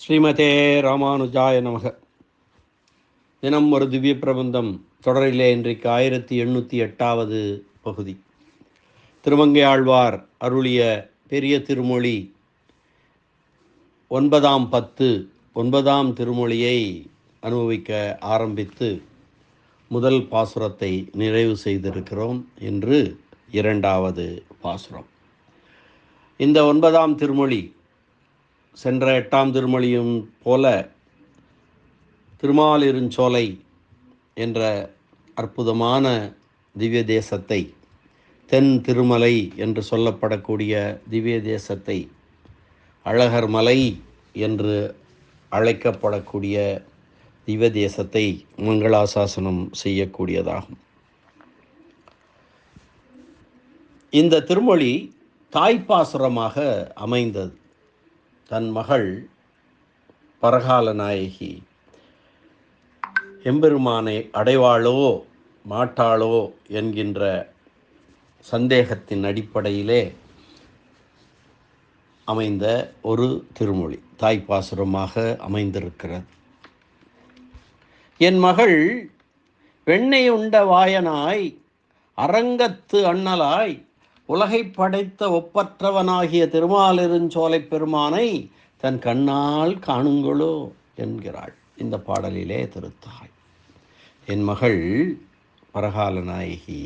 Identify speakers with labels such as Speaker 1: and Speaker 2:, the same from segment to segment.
Speaker 1: ஸ்ரீமதே ராமானுஜாய நமக. தினம் ஒரு திவ்ய பிரபந்தம் தொடரிலே இன்றைக்கு ஆயிரத்தி எண்ணூற்றி எட்டாவது பகுதி. திருமங்கை ஆழ்வார் அருளிய பெரிய திருமொழி ஒன்பதாம் பத்து ஒன்பதாம் திருமொழியை அனுபவிக்க ஆரம்பித்து முதல் பாசுரத்தை நிறைவு செய்திருக்கிறோம் என்று இரண்டாவது பாசுரம். இந்த ஒன்பதாம் திருமொழி சென்ற எட்டாம் திருமொழியும் போல திருமாலிருஞ்சோலை என்ற அற்புதமான திவ்ய தேசத்தை தென் திருமலை என்று சொல்லப்படக்கூடிய திவ்ய தேசத்தை அழகர் மலை என்று அழைக்கப்படக்கூடிய திவ்ய தேசத்தை மங்களாசாசனம் செய்யக்கூடியதாகும். இந்த திருமொழி தாய்ப்பாசுரமாக அமைந்தது. தன் மகள் பரகால நாயகி. எம்பெருமானை அடைவாளோ மாட்டாளோ என்கின்ற சந்தேகத்தின் அடிப்படையிலே அமைந்த ஒரு திருமொழி தாய்ப்பாசுரமாக அமைந்திருக்கிறது. என் மகள் வெண்ணெய் உண்ட வாயனாய் அரங்கத்து அண்ணலாய் உலகை படைத்த ஒப்பற்றவனாகிய திருமாலிருஞ்சோலை பெருமானை தன் கண்ணால் காணுங்களோ என்கிறாள். இந்த பாடலிலே திருத்தாய். என் மகள் பரகால நாயகி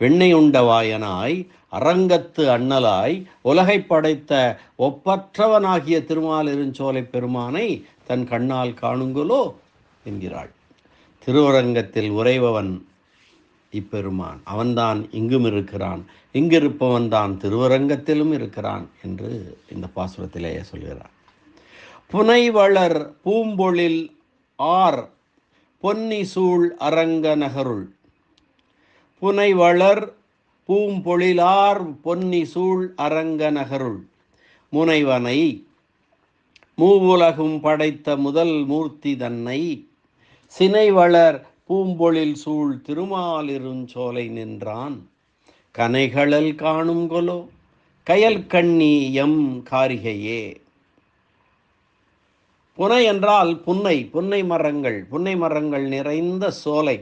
Speaker 1: வெண்ணை உண்டவாயனாய் அரங்கத்து அண்ணலாய் உலகை படைத்த ஒப்பற்றவனாகிய திருமாலிருஞ்சோலை பெருமானை தன் கண்ணால் காணுங்களோ என்கிறாள். திருவரங்கத்தில் உறைபவன் இப்பெருமான். அவன்தான் இங்கும் இருக்கிறான். இங்கிருப்பவன் தான் திருவரங்கத்திலும் இருக்கிறான் என்று இந்த பாசுரத்திலேயே சொல்கிறார். புனைவளர் பூம்பொழில் ஆர் பொன்னி சூழ் அரங்க நகருள் புனைவளர் பூம்பொழிலார் பொன்னி சூழ் அரங்க நகருள் முனைவனை மூவுலகும் படைத்த முதல் மூர்த்தி தன்னை சினைவளர் பூம்பொழில் சூழ் திருமாலிருஞ்சோலை நின்றான். கனைகளல் காணும் கொலோ கயல் கண்ணி எம் காரிகையே. புனை என்றால் புன்னை புன்னை மரங்கள் புன்னை மரங்கள் நிறைந்த சோலை.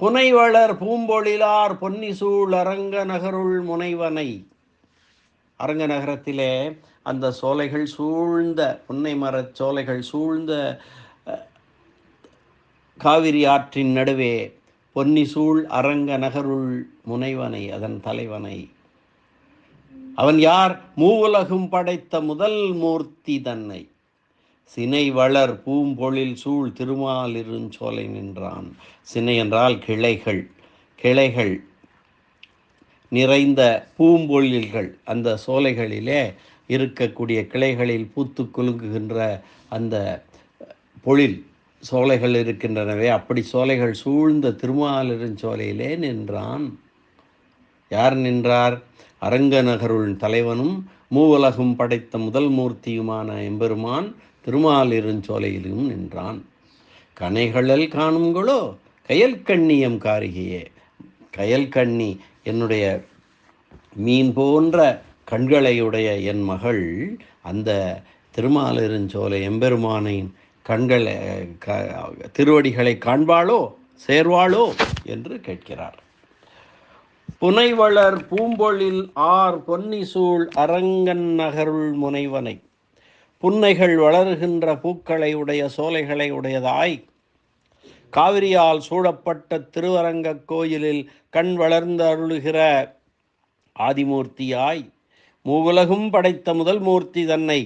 Speaker 1: புனைவளர் பூம்பொழிலார் பொன்னிசூழ் அரங்க நகருள் முனைவனை. அரங்க நகரத்திலே அந்த சோலைகள் சூழ்ந்த புன்னை மரச் சோலைகள் சூழ்ந்த காவிரி ஆற்றின் நடுவே பொன்னிசூழ் அரங்க நகருள் முனைவனை அதன் தலைவனை. அவன் யார்? மூவுலகும் படைத்த முதல் மூர்த்தி தன்னை. சினை வளர் பூம்பொழில் சூழ் திருமாலிருஞ்சோலை நின்றான். சினை என்றால் கிளைகள் கிளைகள். நிறைந்த பூம்பொழில்கள் அந்த சோலைகளிலே இருக்கக்கூடிய கிளைகளில் பூத்து குலுங்குகின்ற அந்த பொழில் சோலைகள் இருக்கின்றனவே அப்படி சோலைகள் சூழ்ந்த திருமாலிருஞ்சோலையிலே நின்றான். யார் நின்றார்? அரங்க நகருள் தலைவனும் மூவலகும் படைத்த முதல் மூர்த்தியுமான எம்பெருமான் திருமாலிருஞ்சோலையிலும் நின்றான். கனைகளல் காணுங்களோ கயல் கண்ணியம் காரிகையே. கயல் கண்ணி என்னுடைய மீன் போன்ற கண்களையுடைய என் மகள் அந்த திருமாலிருஞ்சோலை எம்பெருமானின் கண்களை க திருவடிகளை காண்பாளோ சேர்வாளோ என்று கேட்கிறார். புனைவளர் பூம்பொழில் ஆர் பொன்னிசூழ் அரங்கன் நகருள் முனைவனை. புன்னைகள் வளருகின்ற பூக்களை உடைய சோலைகளை உடையதாய் காவிரியால் சூழப்பட்ட திருவரங்க கோயிலில் கண் வளர்ந்து அருளுகிற ஆதிமூர்த்தியாய் மூவுலகும் படைத்த முதல் மூர்த்தி தன்னை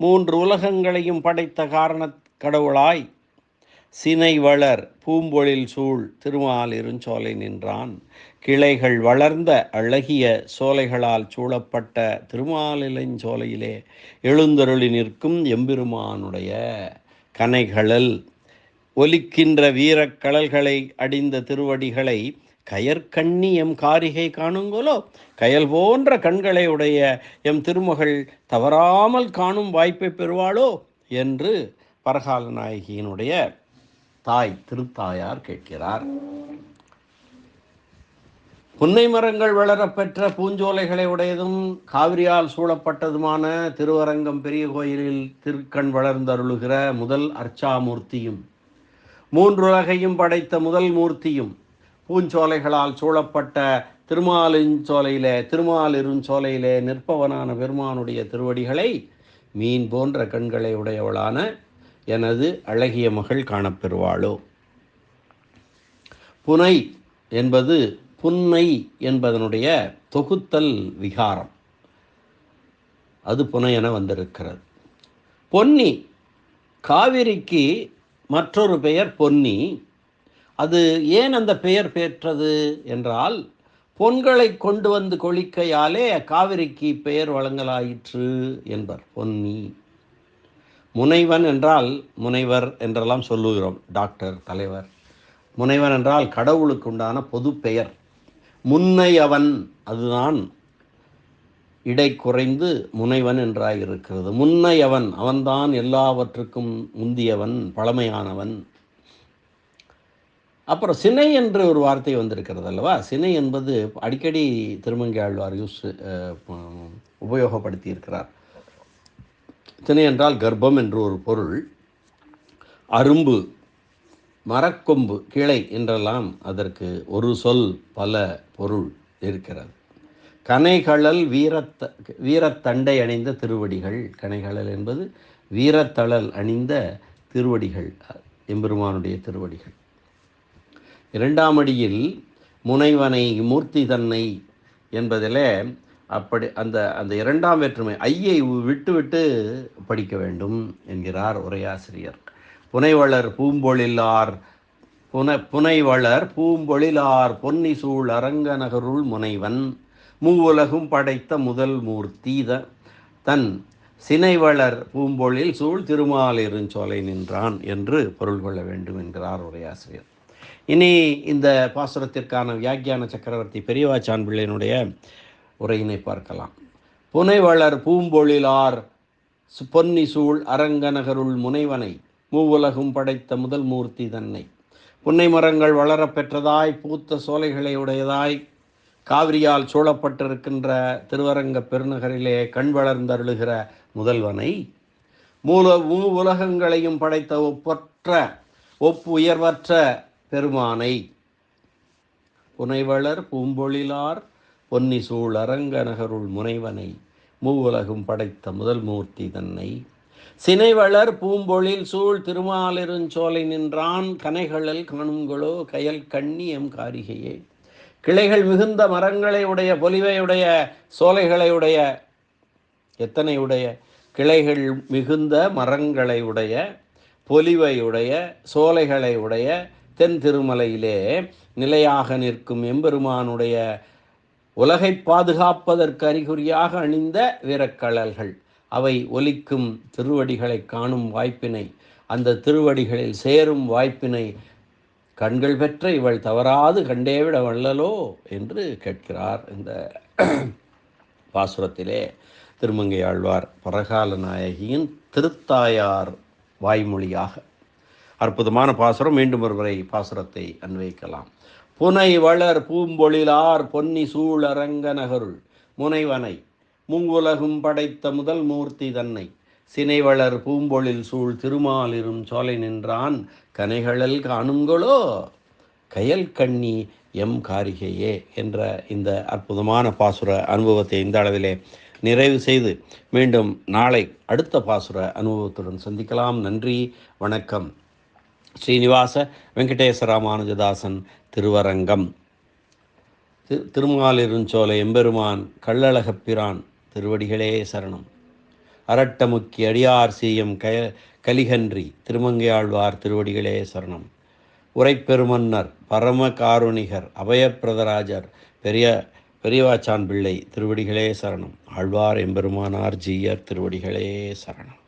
Speaker 1: மூன்று உலகங்களையும் படைத்த காரண கடவுளாய் சினை வளர் பூம்பொழில் சூழ் திருமாலிருஞ்சோலை நின்றான். கிளைகள் வளர்ந்த அழகிய சோலைகளால் சூழப்பட்ட திருமாலிலஞ்சோலையிலே எழுந்தருளி நிற்கும் எம்பெருமானுடைய கனைகளல் ஒலிக்கின்ற வீரக்கடல்களை அடிந்த திருவடிகளை கயற்கண்ணி எம் காரிகை காணுங்களோ கயல் போன்ற கண்களை உடைய எம் திருமகள் தவறாமல் காணும் வாய்ப்பை பெறுவாளோ? என்று பரகால நாயகியினுடைய தாய் திருத்தாயார் கேட்கிறார். புன்னை மரங்கள் வளரப்பெற்ற பூஞ்சோலைகளை உடையதும் காவிரியால் சூழப்பட்டதுமான திருவரங்கம் பெரிய கோயிலில் திருக்கண் வளர்ந்தருளுகிற முதல் அர்ச்சாமூர்த்தியும் மூன்றுலகையும் படைத்த முதல் மூர்த்தியும் பூஞ்சோலைகளால் சூழப்பட்ட திருமாலிருஞ்சோலையிலே திருமாலிருஞ்சோலையிலே நிற்பவனான பெருமானுடைய திருவடிகளை மீன் போன்ற கண்களை உடையவளான எனது அழகிய மகள் காணப்பெறுவாளோ. புனை என்பது புன்னை என்பதனுடைய தொகுத்தல் விகாரம். அது புனையென வந்திருக்கிறது. பொன்னி காவிரிக்கு மற்றொரு பெயர் பொன்னி. அது ஏன் அந்த பெயர் பெற்றது என்றால் பொன்களை கொண்டு வந்து கொளிக்கையாலே காவிரிக்கு பெயர் வழங்கலாயிற்று என்பர் பொன்னி. முனைவன் என்றால் முனைவர் என்றெல்லாம் சொல்லுகிறோம் டாக்டர் தலைவர். முனைவன் என்றால் கடவுளுக்கு உண்டான பொது பெயர். முன்னை அவன் அதுதான் இடை குறைந்து முனைவன் என்றாய் இருக்கிறது முன்னையவன் அவன்தான் எல்லாவற்றுக்கும் முந்தியவன் பழமையானவன். அப்புறம் சினை என்று ஒரு வார்த்தை வந்திருக்கிறது அல்லவா? சினை என்பது அடிக்கடி திருமங்கையாழ்வார் யூஸ் உபயோகப்படுத்தி இருக்கிறார் சினை என்றால் கர்ப்பம் என்று ஒரு பொருள். அரும்பு மரக்கொம்பு கிளை என்றெல்லாம் அதற்கு ஒரு சொல் பல பொருள் இருக்கிறது. கனைகளல் வீரத்த வீரத்தண்டை அணிந்த திருவடிகள். கனைகளல் என்பது வீரத்தழல் அணிந்த திருவடிகள் எம்பெருமானுடைய திருவடிகள். இரண்டாம் அடியில் முனைவனை மூர்த்தி தன்னை என்பதிலே அப்படி அந்த அந்த இரண்டாம் வேற்றுமை ஐயை விட்டுவிட்டு படிக்க வேண்டும் என்கிறார் உரையாசிரியர். புனைவளர் பூம்பொழிலார் புன புனைவளர் பூம்பொழிலார் பொன்னி சூழ் அரங்கநகருள் முனைவன். மூவுலகும் படைத்த முதல் மூர்த்தி தன் சினைவளர் பூம்பொழில் சூழ் திருமாலிருஞ்சோலை நின்றான் என்று பொருள் கொள்ள வேண்டும் என்கிறார் உரையாசிரியர் இனி இந்த பாசுரத்திற்கான வியாக்கியான சக்கரவர்த்தி பெரியவாச்சான் பிள்ளையினுடைய உரையினை பார்க்கலாம். புனைவளர் பூம்பொழிலார் பொன்னி சூழ் அரங்கநகருள் முனைவனை மூவுலகும் படைத்த முதல் மூர்த்தி தன்னை. புன்னை மரங்கள் வளரப் பெற்றதாய் பூத்த சோலைகளை உடையதாய் காவிரியால் சூழப்பட்டிருக்கின்ற திருவரங்க பெருநகரிலே கண் வளர்ந்தருளுகிற முதல்வனை மூல மூ உலகங்களையும் படைத்த ஒப்பற்ற ஒப்பு உயர்வற்ற பெருமானை புனைவளர் பூம்பொழிலார் பொன்னி சூழ் அரங்க நகருள் முனைவனை மூவுலகும் படைத்த முதல் மூர்த்தி தன்னை. சினைவளர் பூம்பொழில் சூழ் திருமாலிருஞ்சோலை நின்றான் கனைகளில் காணுங்களோ கயல் கண்ணி எம் காரிகையே. கிளைகள் மிகுந்த மரங்களை உடைய பொலிவையுடைய சோலைகளை உடைய எத்தனை உடைய கிளைகள் மிகுந்த மரங்களை உடைய பொலிவையுடைய சோலைகளை உடைய தென் திருமலையிலே நிலையாக நிற்கும் எம்பெருமானுடைய உலகை பாதுகாப்பதற்கு அறிகுறியாக அணிந்த வீரக்கழல்கள். அவை ஒலிக்கும் திருவடிகளை காணும் வாய்ப்பினை அந்த திருவடிகளில் சேரும் வாய்ப்பினை கண்கள் பெற்ற இவள் தவறாது கண்டேவிட வள்ளலோ என்று கேட்கிறார் இந்த பாசுரத்திலே திருமங்கை ஆழ்வார் பரகால நாயகியின் திருத்தாயார் வாய்மொழியாக. அற்புதமான பாசுரம். மீண்டும் ஒருவரை பாசுரத்தை அன்வைக்கலாம் புனை வளர் பூம்பொழிலார் பொன்னி சூழ் அரங்க நகருள் முனைவனை முங்குலகும் படைத்த முதல் மூர்த்தி தன்னை. சினைவளர் பூம்பொழில் சூழ் திருமாலிரும் சோலை நின்றான் கனைகளல் காணுங்களோ? கயல் கண்ணி எம் காரிகையே என்ற இந்த அற்புதமான பாசுர அனுபவத்தை இந்த அளவிலே நிறைவு செய்து மீண்டும் நாளை அடுத்த பாசுர அனுபவத்துடன் சந்திக்கலாம். நன்றி வணக்கம். ஸ்ரீனிவாச வெங்கடேஸ்வர ராமானுஜதாசன் திருவரங்கம். திரு திருமாலிருஞ்சோலை எம்பெருமான் கள்ளழகப்பிரான் திருவடிகளே சரணம். அரட்டமுக்கி அடியார் சீயம் க கலிகன்றி திருமங்கையாழ்வார் திருவடிகளே சரணம். உரைப்பெருமன்னர் பரம காருணிகர் அபயப்பிரதராஜர் பெரிய பெரியவாச்சான் பிள்ளை திருவடிகளே சரணம். ஆழ்வார் எம்பெருமானார் ஜீயர் திருவடிகளே சரணம்.